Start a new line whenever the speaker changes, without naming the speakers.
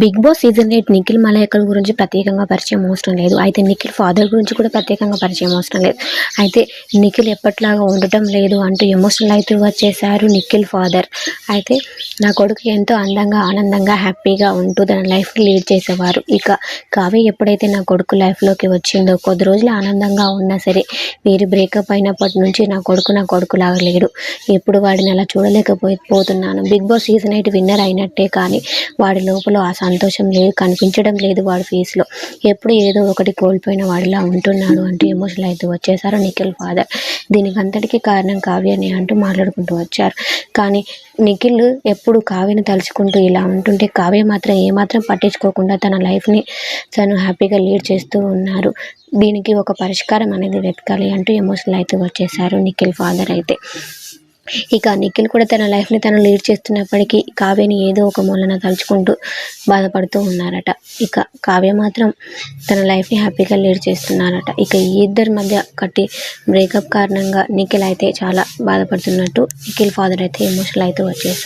Bigg Boss season eight Nikhil Malayakkal గురించి ప్రత్యేకంగా పరిచయం అవసరం లేదు. అయితే నిఖిల్ ఫాదర్ గురించి కూడా ప్రత్యేకంగా పరిచయం అవసరం లేదు. అయితే నిఖిల్ ఎప్పట్లాగా ఉండటం లేదు అంటూ ఎమోషనల్ అయితే వచ్చేసారు నిఖిల్ ఫాదర్. అయితే నా కొడుకు ఎంతో అందంగా ఆనందంగా హ్యాపీగా ఉంటూ తన లైఫ్ని లీడ్ చేసేవారు. ఇక కావ్య ఎప్పుడైతే నా కొడుకు లైఫ్లోకి వచ్చిందో కొద్ది రోజులు ఆనందంగా ఉన్నా సరే వీరి బ్రేకప్ అయినప్పటి నుంచి నా కొడుకు నా కొడుకు లాగా లేడు. ఎప్పుడు వాడిని అలా చూడలేకపోయి పోతున్నాను Bigg Boss season eight winner అయినట్టే కానీ వాడి లోపల ఆశ సంతోషం లేదు కనిపించడం లేదు వాడి ఫేస్లో ఎప్పుడు ఏదో ఒకటి కోల్పోయిన వాడిలా ఉంటున్నాడు అంటూ ఎమోషనల్ అయితే వచ్చేసారు నిఖిల్ ఫాదర్ దీనికి అంతటికీ కారణం కావ్యని అంటూ మాట్లాడుకుంటూ వచ్చారు. కానీ నిఖిల్ ఎప్పుడు కావ్యను తలుచుకుంటూ ఇలా ఉంటుంటే కావ్య మాత్రం ఏమాత్రం పట్టించుకోకుండా తన లైఫ్ని తను హ్యాపీగా లీడ్ చేస్తూ ఉన్నారు. దీనికి ఒక పరిష్కారం అనేది వెతకాలి అంటూ ఎమోషనల్ అయితే వచ్చేసారు నిఖిల్ ఫాదర్ అయితే. ఇక నిఖిల్ కూడా తన లైఫ్ని తను లీడ్ చేస్తున్నప్పటికీ కావ్యని ఏదో ఒక మూలన తలుచుకుంటూ బాధపడుతూ ఉన్నారట. ఇక కావ్య మాత్రం తన లైఫ్ని హ్యాపీగా లీడ్ చేస్తున్నారట. ఇక ఈ ఇద్దరి మధ్య కట్టి బ్రేకప్ కారణంగా నిఖిల్ అయితే చాలా బాధపడుతున్నట్టు నిఖిల్ ఫాదర్ అయితే ఎమోషనల్ అయితే వచ్చేసారు.